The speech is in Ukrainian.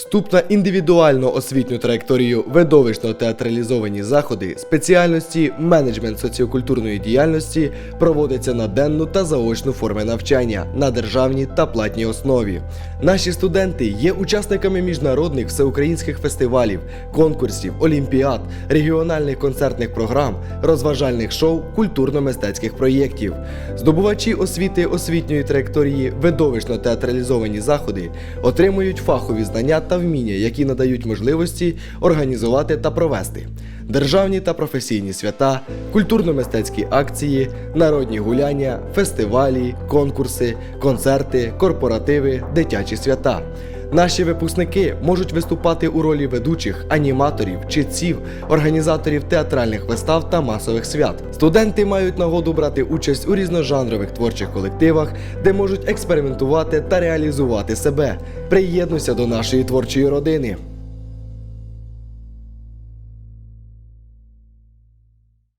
Вступ на індивідуальну освітню траєкторію видовищно театралізовані заходи спеціальності менеджмент соціокультурної діяльності проводиться на денну та заочну форми навчання на державній та платній основі. Наші студенти є учасниками міжнародних всеукраїнських фестивалів, конкурсів, олімпіад, регіональних концертних програм, розважальних шоу, культурно-мистецьких проєктів. Здобувачі освіти освітньої траєкторії видовищно театралізовані заходи отримують фахові знання та вміння, які надають можливості організувати та провести державні та професійні свята, культурно-мистецькі акції, народні гуляння, фестивалі, конкурси, концерти, корпоративи, дитячі свята. Наші випускники можуть виступати у ролі ведучих, аніматорів, читців, організаторів театральних вистав та масових свят. Студенти мають нагоду брати участь у різножанрових творчих колективах, де можуть експериментувати та реалізувати себе. Приєднуйся до нашої творчої родини.